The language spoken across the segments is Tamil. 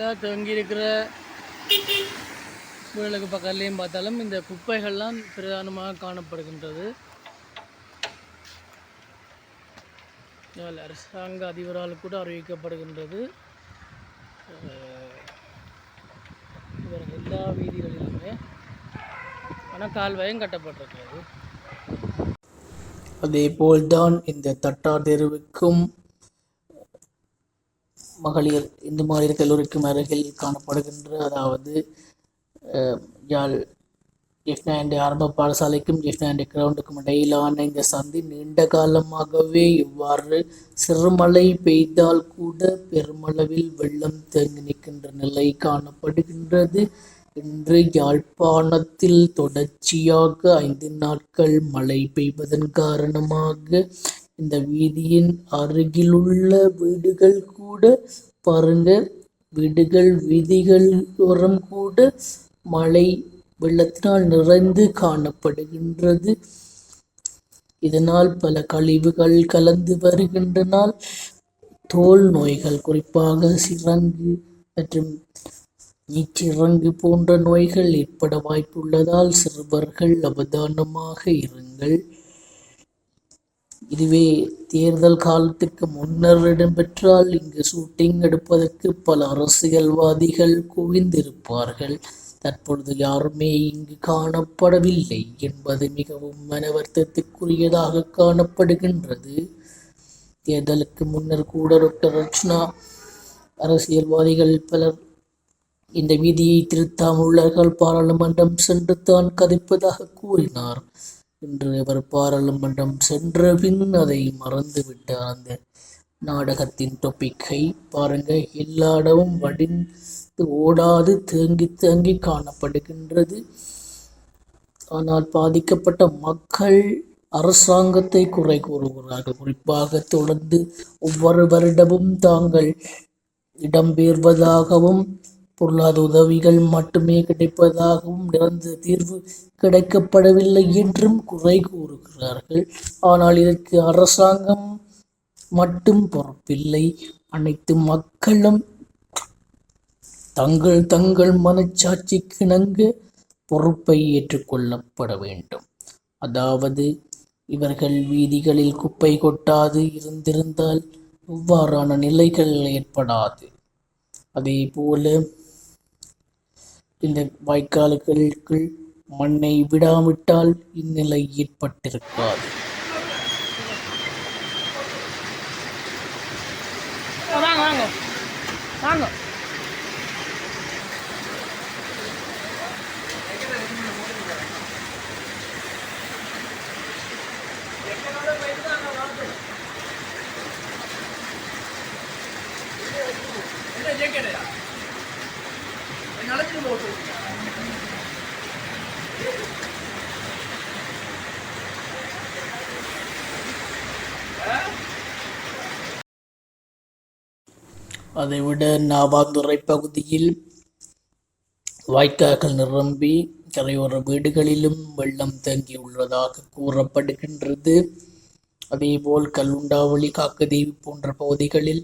இந்த தேங்கி இருக்கிற பக்கத்துலேயும் பார்த்தாலும் இந்த குப்பைகள்லாம் பிரதானமாக காணப்படுகின்றது. அரசாங்க அதிபரால் கூட அறிவிக்கப்படுகின்றது. இவர் எல்லா வீதிகளிலுமே ஆனால் கால்வாயும் கட்டப்பட்டிருக்கிறது. அதே போல்தான் இந்த தட்டார் தெருவுக்கும் மகளிர் இந்து மகளிர் கல்லூரிக்கும் அருகில் காணப்படுகின்ற அதாவது யாழ் ஜெஃப்னாண்டி ஆரம்ப பாடசாலைக்கும் ஜெஃப்னாண்டி கிரவுண்டுக்கும் இடையிலான இந்த சந்தி நீண்ட காலமாகவே இவ்வாறு சிறுமழை பெய்தால் கூட பெருமளவில் வெள்ளம் தேங்கி நிற்கின்ற நிலை காணப்படுகின்றது. இன்று யாழ்ப்பாணத்தில் தொடர்ச்சியாக ஐந்து நாட்கள் மழை பெய்வதன் காரணமாக இந்த வீதியின் அருகிலுள்ள வீடுகள் கூட பாருங்க. வீடுகள் வீதிகள் ஓரம் கூட மழை வெள்ளத்தினால் நிறைந்து காணப்படுகின்றது. இதனால் பல கழிவுகள் கலந்து வருகின்றனால் தோல் நோய்கள் குறிப்பாக சிரங்கு மற்றும் நீச்சிறங்கு போன்ற நோய்கள் ஏற்பட வாய்ப்புள்ளதால் சிறுவர்கள் அவதானமாக இருங்கள். இதுவே தேர்தல் காலத்துக்கு முன்னர் இடம்பெற்றால் இங்கு ஷூட்டிங் எடுப்பதற்கு பல அரசியல்வாதிகள் குவிந்திருப்பார்கள். தற்பொழுது யாருமே இங்கு காணப்படவில்லை என்பது மிகவும் மன வருத்தத்துக்குரியதாக காணப்படுகின்றது. தேர்தலுக்கு முன்னர் கூட டாக்டர் ரட்சணா அரசியல்வாதிகள் பலர் இந்த விதியை திருத்தாமுள்ளர்கள் பாராளுமன்றம் சென்று தான் கதைப்பதாக கூறினார். இன்று அவர் பாராளுமன்றம் சென்ற பின் அதை மறந்துவிட்டார் அந்த நாடகத்தின் டொப்பிக்கை பாருங்க. எல்லா இடமும் வடிந்து ஓடாது தேங்கி தேங்கி காணப்படுகின்றது. ஆனால் பாதிக்கப்பட்ட மக்கள் அரசாங்கத்தை குறை கூறுகிறார்கள். குறிப்பாக தொடர்ந்து ஒவ்வொரு வருடமும் தாங்கள் இடம்பெயர்வதாகவும் பொருளாதார உதவிகள் மட்டுமே கிடைப்பதாகவும் நிரந்தர தீர்வு கிடைக்கப்படவில்லை என்றும் குறை கூறுகிறார்கள். ஆனால் இதற்கு அரசாங்கம் மட்டும் பொறுப்பில்லை. அனைத்து மக்களும் தங்கள் தங்கள் மனச்சாட்சிக்கு இணங்க பொறுப்பை ஏற்றுக்கொள்ளப்பட வேண்டும். அதாவது இவர்கள் வீதிகளில் குப்பை கொட்டாது இருந்திருந்தால் இவ்வாறான நிலைகள் ஏற்படாது. அதே போல இந்த வாய்க்கால்களுக்குள் மண்ணை விடாவிட்டால் இந்நிலை ஏற்பட்டிருக்காது. வாங்க வாங்க. வாங்க. அதைவிட நாவாந்துறை பகுதியில் வாய்க்கால்கள் நிரம்பி கரையோர வீடுகளிலும் வெள்ளம் தங்கியுள்ளதாக கூறப்படுகின்றது. அதேபோல் கல்லுண்டாவளி காக்கதேவி போன்ற பகுதிகளில்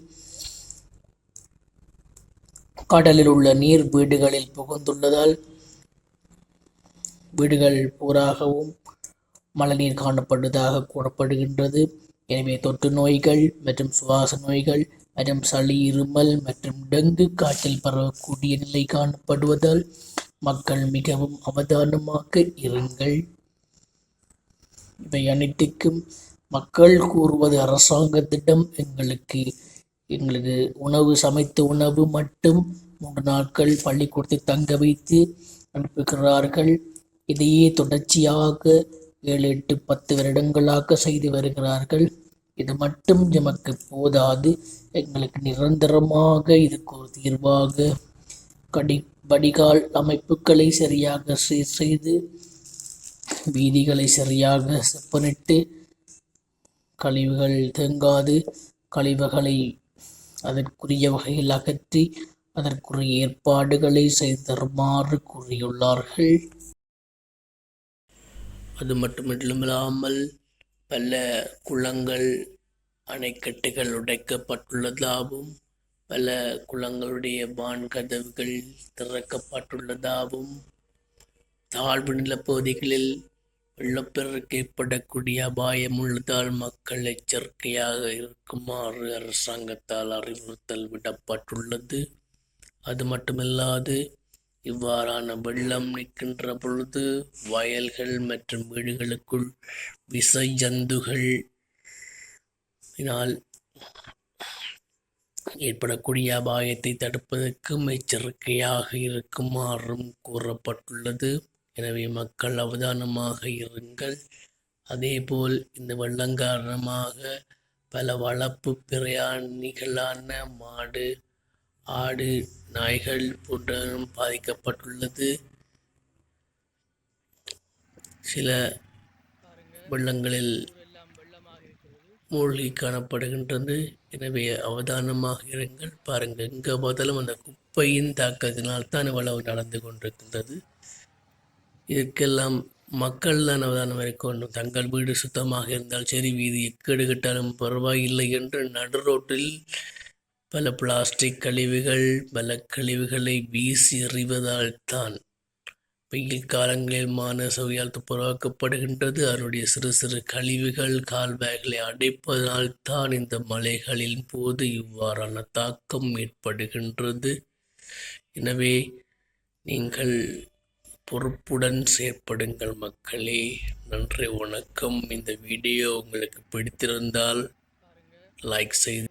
கடலில் உள்ள நீர் வீடுகளில் புகுந்துள்ளதால் வீடுகள் பூராகவும் மழைநீர் காணப்படுவதாக கூறப்படுகின்றது. எனவே தொற்று நோய்கள் மற்றும் சுவாச நோய்கள் மற்றும் சளி இருமல் மற்றும் டெங்கு காய்ச்சல் பரவக்கூடிய நிலை காணப்படுவதால் மக்கள் மிகவும் அவதானமாக இருங்கள். இவை அனைத்துக்கும் மக்கள் கூறுவது அரசாங்கத்திடம் எங்களுக்கு எங்களுக்கு உணவு சமைத்த உணவு மட்டும் மூன்று நாட்கள் பள்ளிக்கூடத்தில் தங்க வைத்து அனுப்புகிறார்கள் இதையே தொடர்ச்சியாக ஏழு எட்டு பத்து வருடங்களாக செய்து வருகிறார்கள். இது மட்டும் எமக்கு போதாது. எங்களுக்கு நிரந்தரமாக இதுக்கு ஒரு தீர்வாக கடி வடிகால் அமைப்புகளை சரியாக சீர் செய்து வீதிகளை சரியாக செப்பனிட்டு கழிவுகள் தேங்காது. கழிவுகளை அதற்குரிய வகையில் அகற்றி அதற்குரிய ஏற்பாடுகளை செய்து தருமாறு கூறியுள்ளார்கள். அது மட்டுமில்லாமல் பல குளங்கள் அணைக்கட்டுகள் உடைக்கப்பட்டுள்ளதாகவும் பல குளங்களுடைய வான் கதவுகள் திறக்கப்பட்டுள்ளதாகவும் தாழ்வு நிலப்பகுதிகளில் வெள்ளப்பெருக்கு ஏற்படக்கூடிய அபாயம் உள்ளதால் மக்கள் எச்சரிக்கையாக இருக்குமாறு அரசாங்கத்தால் அறிவுறுத்தல் விடப்பட்டுள்ளது. அது மட்டுமல்லாது இவ்வாறான வெள்ளம் நிற்கின்ற பொழுது வயல்கள் மற்றும் வீடுகளுக்குள் விசை ஜந்துகள் இதனால் ஏற்படக்கூடிய அபாயத்தை தடுப்பதற்கும் எச்சரிக்கையாக இருக்குமாறும் கூறப்பட்டுள்ளது. எனவே மக்கள் அவதானமாக இருங்கள். அதேபோல் இந்த வெள்ளம் காரணமாக பல வளர்ப்பு பிரயாணிகளான மாடு ஆடு நாய்கள் போன்றவரும் பாதிக்கப்பட்டுள்ளது. சில வெள்ளங்களில் மூழ்கி காணப்படுகின்றது. எனவே அவதானமாக இருங்கள். பாருங்கள் எங்கே பார்த்தாலும் அந்த குப்பையின் தாக்கத்தினால் தான் இவ்வளவு நடந்து கொண்டிருக்கின்றது. இதற்கெல்லாம் மக்கள் தான் அவதானம் இருக்க தங்கள் வீடு சுத்தமாக இருந்தால் சரி வீதி எக்கேடு கட்டாலும் பரவாயில்லை என்று நடு ரோட்டில் பல பிளாஸ்டிக் கழிவுகள் பல கழிவுகளை வீசி எறிவதால் தான் வெயில் காலங்களில் மான சவையால் துப்புரவாக்கப்படுகின்றது. அதனுடைய சிறு சிறு கழிவுகள் கால்வாய்களை அடைப்பதனால் தான் இந்த மலைகளின் போது இவ்வாறான தாக்கம் ஏற்படுகின்றது. எனவே நீங்கள் பொறுப்புடன் செயற்படுங்கள் மக்களே. நன்றி வணக்கம். இந்த வீடியோ உங்களுக்கு பிடித்திருந்தால் லைக் செய்து